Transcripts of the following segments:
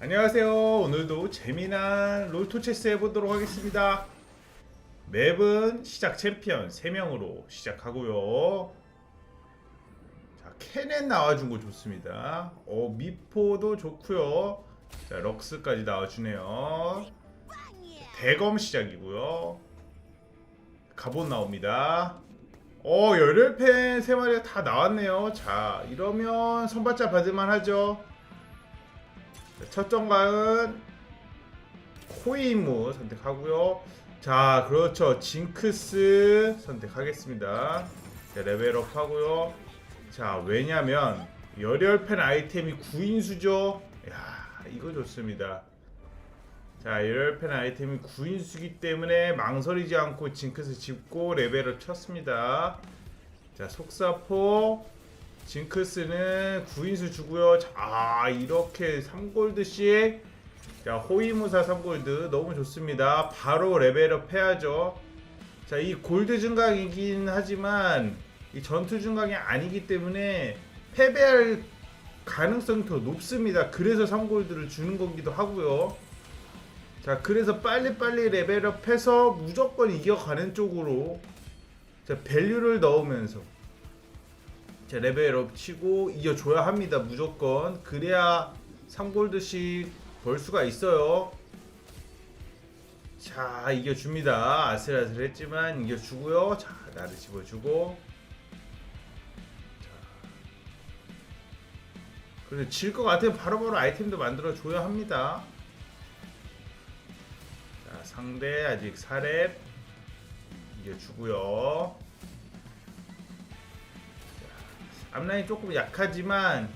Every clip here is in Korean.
안녕하세요. 오늘도 재미난 롤토체스 해보도록 하겠습니다. 맵은 시작 챔피언 3명으로 시작하고요. 자, 케넨 나와준 거 좋습니다. 어, 미포도 좋고요. 자, 럭스까지 나와주네요. 대검 시작이고요. 가본 나옵니다. 어, 열혈팬 3마리가 다 나왔네요. 자, 이러면 선발자 받을만 하죠. 첫 정강은 코이무 선택하고요. 자, 그렇죠. 징크스 선택하겠습니다. 자, 레벨업 하고요. 자, 왜냐면 열혈팬 아이템이 9인수죠. 야, 이거 좋습니다. 자, 열혈팬 아이템이 9인수기 때문에 망설이지 않고 징크스 짚고 레벨업 쳤습니다. 자, 속사포 징크스는 9인수 주고요. 자, 이렇게 3골드씩 자, 호위무사 3골드 너무 좋습니다. 바로 레벨업 해야죠. 자, 이 골드 증강이긴 하지만 이 전투 증강이 아니기 때문에 패배할 가능성이 더 높습니다. 그래서 3골드를 주는 거기도 하고요. 자, 그래서 빨리빨리 레벨업 해서 무조건 이겨가는 쪽으로 자, 밸류를 넣으면서 자, 레벨업 치고 이겨줘야 합니다. 무조건. 그래야 3골드씩 벌 수가 있어요. 자, 이겨줍니다. 아슬아슬했지만 이겨주고요. 자, 나를 집어주고. 자. 그래서 질 것 같으면 바로바로 아이템도 만들어줘야 합니다. 자, 상대 아직 4렙 이겨주고요. 앞라인 조금 약하지만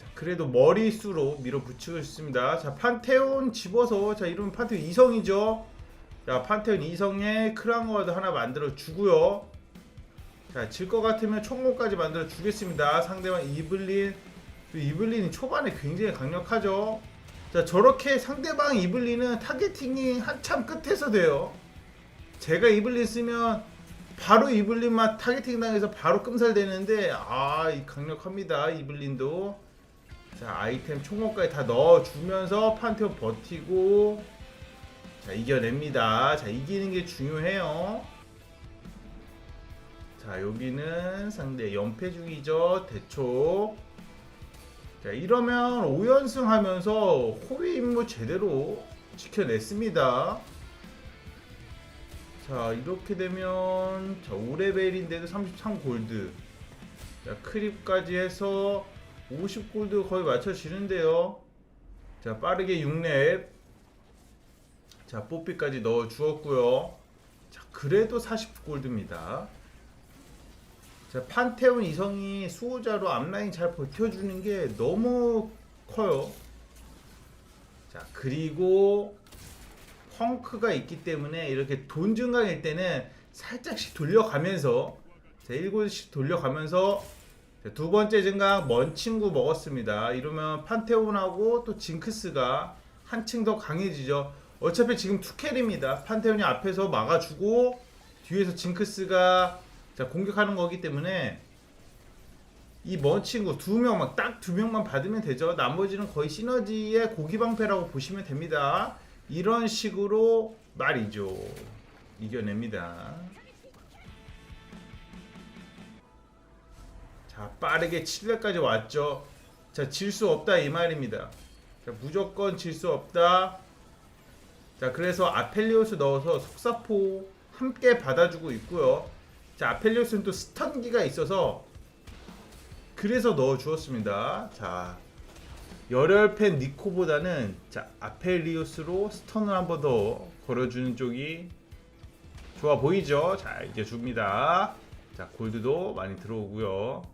자, 그래도 머리수로 밀어붙이고 있습니다. 자 판테온 집어서 자 이러면 판테온 이성이죠. 자 판테온 이성에 크랑워드 하나 만들어 주고요. 자 질 것 같으면 총무까지 만들어 주겠습니다. 상대방 이블린 또 이블린이 초반에 굉장히 강력하죠. 자 저렇게 상대방 이블린은 타겟팅이 한참 끝에서 돼요. 제가 이블린 쓰면 바로 이블린만 타겟팅 당해서 바로 끔살 되는데 아, 이 강력합니다. 이블린도. 자, 아이템 총목까지 다 넣어 주면서 판테온 버티고 자, 이겨냅니다. 자, 이기는 게 중요해요. 자, 여기는 상대 연패 중이죠. 대초. 자, 이러면 5연승 하면서 호위 임무 제대로 지켜냈습니다. 자 이렇게 되면 자 5레벨인데도 33골드. 자 크립까지 해서 50골드 거의 맞춰지는데요. 자 빠르게 6렙. 자 뽀삐까지 넣어 주었고요. 자 그래도 40골드입니다. 자 판테온 이성이 수호자로 앞라인 잘 버텨주는 게 너무 커요. 자 그리고 펑크가 있기 때문에 이렇게 돈 증강일 때는 살짝씩 돌려가면서 자, 1골씩 돌려가면서 자, 두 번째 증강 먼 친구 먹었습니다. 이러면 판테온하고 또 징크스가 한층 더 강해지죠. 어차피 지금 투켈입니다. 판테온이 앞에서 막아주고 뒤에서 징크스가 자, 공격하는 거기 때문에 이 먼 친구 두 명만 딱두 명만 받으면 되죠. 나머지는 거의 시너지의 고기 방패라고 보시면 됩니다. 이런 식으로 말이죠. 이겨냅니다. 자, 빠르게 7회까지 왔죠. 자, 질 수 없다 이 말입니다. 자, 무조건 질 수 없다. 자, 그래서 아펠리오스 넣어서 속사포 함께 받아주고 있고요. 자, 아펠리오스는 또 스턴기가 있어서 그래서 넣어 주었습니다. 자, 열혈팬 니코보다는 자 아펠리우스로 스턴을 한 번 더 걸어주는 쪽이 좋아 보이죠? 자 이제 줍니다. 자 골드도 많이 들어오고요.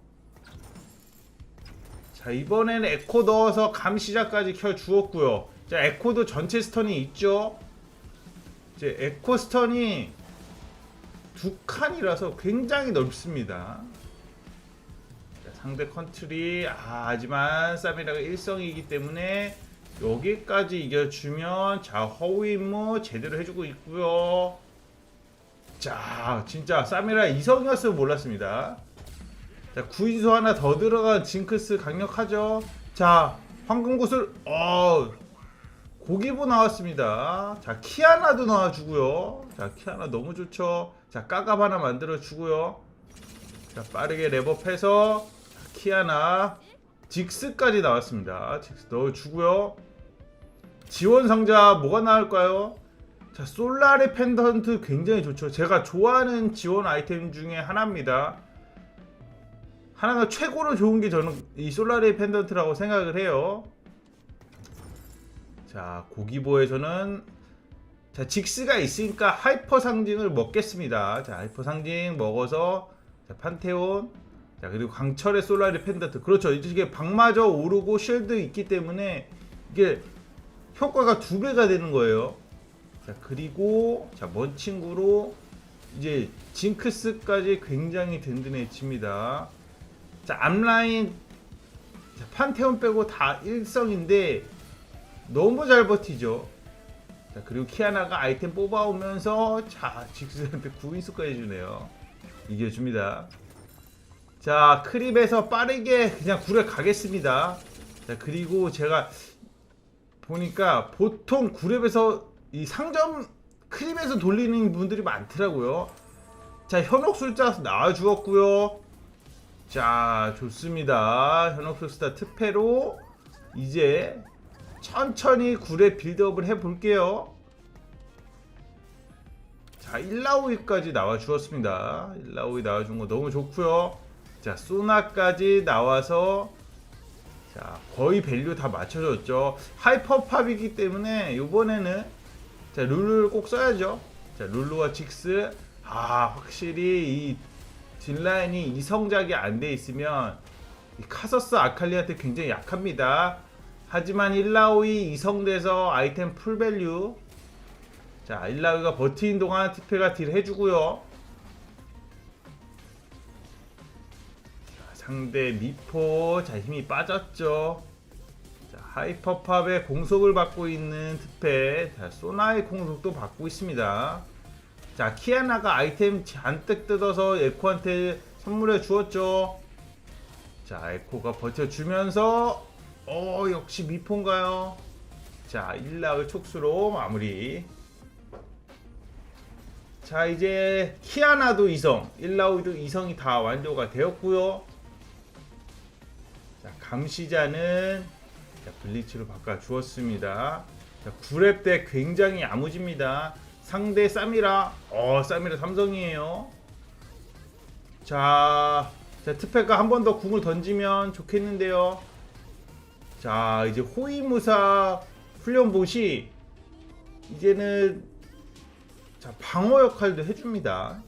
자 이번에는 에코 넣어서 감 시작까지 켜 주었고요. 자 에코도 전체 스턴이 있죠? 이제 에코 스턴이 두 칸이라서 굉장히 넓습니다. 상대 컨트리 아, 하지만 사미라가 1성이기 때문에 여기까지 이겨주면 자 허위 임무 제대로 해주고 있고요 자 진짜 사미라 2성이었으면 몰랐습니다 자 구인수 하나 더 들어간 징크스 강력하죠 자 황금구슬 어 고기부 나왔습니다. 자 키아나도 나와주고요. 자 키아나 너무 좋죠. 자 까갑 하나 만들어 주고요. 자 빠르게 랩업해서 키아나 직스까지 나왔습니다. 직스 넣어주고요. 지원 상자 뭐가 나올까요? 자 솔라리 펜던트 굉장히 좋죠. 제가 좋아하는 지원 아이템 중에 하나입니다. 하나가 최고로 좋은 게 저는 이 솔라리 펜던트라고 생각을 해요. 자 고기보에서는 자 직스가 있으니까 하이퍼 상징을 먹겠습니다. 자 하이퍼 상징 먹어서 자 판테온 자 그리고 강철의 솔라리 펜던트 그렇죠. 이게 방마저 오르고 쉴드 있기 때문에 이게 효과가 두 배가 되는 거예요. 자 그리고 자먼 친구로 이제 징크스까지 굉장히 든든해집니다. 자 앞라인 자, 판테온 빼고 다 일성인데 너무 잘 버티죠. 자 그리고 키아나가 아이템 뽑아오면서 자 직스한테 구인수까지 주네요. 이겨줍니다. 자 크립에서 빠르게 그냥 굴에 가겠습니다. 자 그리고 제가 보니까 보통 구랩에서 이 상점 크립에서 돌리는 분들이 많더라고요. 자 현혹술자 나와 주었고요. 자 좋습니다. 현혹술사 특패로 이제 천천히 구랩 빌드업을 해볼게요. 자 1라우이까지 나와 주었습니다. 1라우이 나와 준 거 너무 좋고요. 자 소나까지 나와서 자 거의 밸류 다 맞춰줬죠. 하이퍼팝이기 때문에 이번에는 자 룰루를 꼭 써야죠. 자 룰루와 직스 아 확실히 이 딜라인이 이성작이 안 돼 있으면 이 카서스 아칼리한테 굉장히 약합니다. 하지만 일라오이 이성돼서 아이템 풀밸류 자 일라오이가 버티는 동안 티페가 딜 해주고요. 상대 미포 자 힘이 빠졌죠. 자, 하이퍼팝의 공속을 받고 있는 특패 자, 소나의 공속도 받고 있습니다. 자 키아나가 아이템 잔뜩 뜯어서 에코한테 선물해 주었죠. 자 에코가 버텨주면서 어 역시 미포인가요? 자 1락을 촉수로 마무리. 자 이제 키아나도 이성, 1라우도 이성이 다 완료가 되었고요. 자 감시자는 자, 블리츠로 바꿔 주었습니다. 자 9렙 때 굉장히 야무집니다. 상대 사미라, 어 사미라 삼성이에요. 자, 자 트페가 한 번 더 궁을 던지면 좋겠는데요. 자 이제 호위무사 훈련봇이 이제는 자 방어 역할도 해줍니다.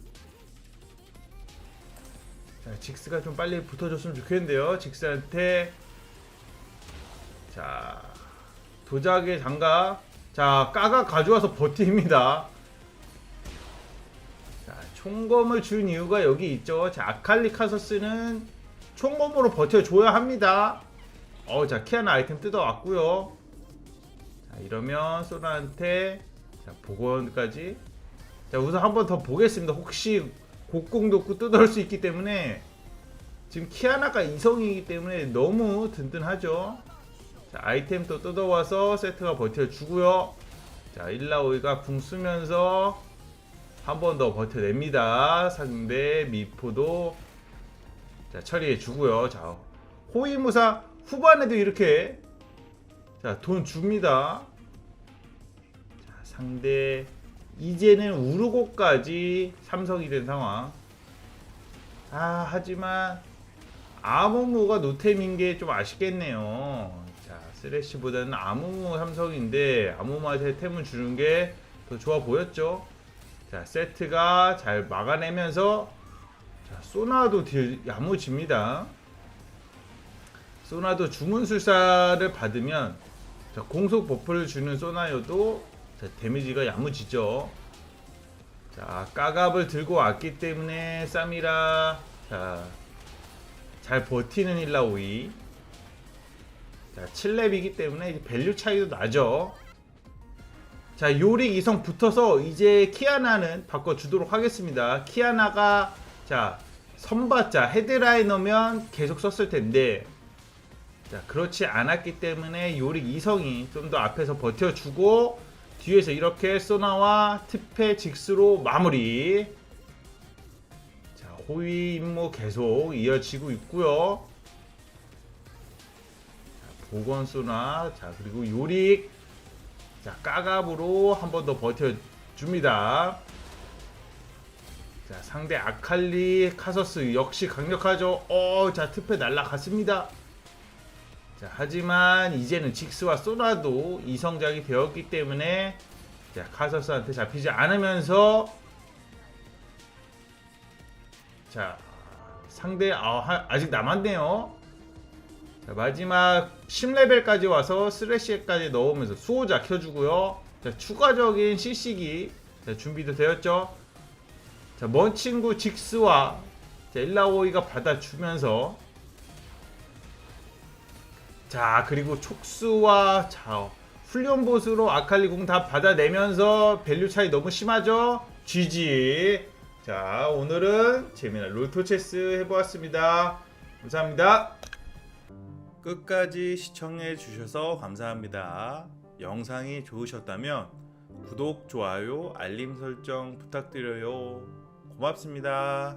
자 직스가 좀 빨리 붙어줬으면 좋겠는데요. 직스한테 자 도작의 장갑 자 까가 가져와서 버팁니다. 자 총검을 준 이유가 여기 있죠. 자 아칼리 카서스는 총검으로 버텨줘야 합니다. 어, 자 키아나 아이템 뜯어왔고요. 자 이러면 소라한테 자 복원까지. 자 우선 한번 더 보겠습니다. 혹시 곡궁도 뜯어올 수 있기 때문에 지금 키아나가 이성이기 때문에 너무 든든하죠. 자 아이템 또 뜯어와서 세트가 버텨주고요. 자 일라오이가 궁 쓰면서 한 번 더 버텨냅니다. 상대 미포도 자 처리해 주고요. 자 호위무사 후반에도 이렇게 자 돈 줍니다. 자 상대 이제는 우르고까지 삼성이 된 상황. 아 하지만 아무무가 노템인 게 좀 아쉽겠네요. 자 쓰레쉬보다는 아무무 삼성인데 아무무한테 템을 주는 게 더 좋아 보였죠. 자 세트가 잘 막아내면서 자 소나도 딜 야무집니다. 소나도 주문술사를 받으면 자, 공속 버프를 주는 소나요도 자, 데미지가 야무지죠. 자 까갑을 들고 왔기 때문에 쌈이라 자, 잘 버티는 일라오이 자 7렙이기 때문에 밸류 차이도 나죠. 자 요릭 이성 붙어서 이제 키아나는 바꿔주도록 하겠습니다. 키아나가 자 선받자 헤드라이너면 계속 썼을 텐데 자, 그렇지 않았기 때문에 요릭 이성이 좀 더 앞에서 버텨주고 뒤에서 이렇게 소나와 특패 직스로 마무리. 자, 호위 임무 계속 이어지고 있고요. 자, 보건 소나, 자 그리고 요릭, 자 까갑으로 한 번 더 버텨줍니다. 자 상대 아칼리 카서스 역시 강력하죠. 어, 자 특패 날라갔습니다. 자, 하지만 이제는 직스와 소나도 이성작이 되었기 때문에 자, 카서스한테 잡히지 않으면서 자, 상대 아, 하- 아직 남았네요. 자, 마지막 10레벨까지 와서 스레시까지 넣으면서 수호자 켜주고요. 자, 추가적인 CC기 자, 준비도 되었죠. 자, 먼 친구 직스와 자, 일라오이가 받아주면서 자 그리고 촉수와 자 훈련 보수로 아칼리 공 다 받아내면서 밸류 차이 너무 심하죠? GG 자 오늘은 재미난 롤토체스 해보았습니다. 감사합니다. 끝까지 시청해 주셔서 감사합니다. 영상이 좋으셨다면 구독, 좋아요, 알림 설정 부탁드려요. 고맙습니다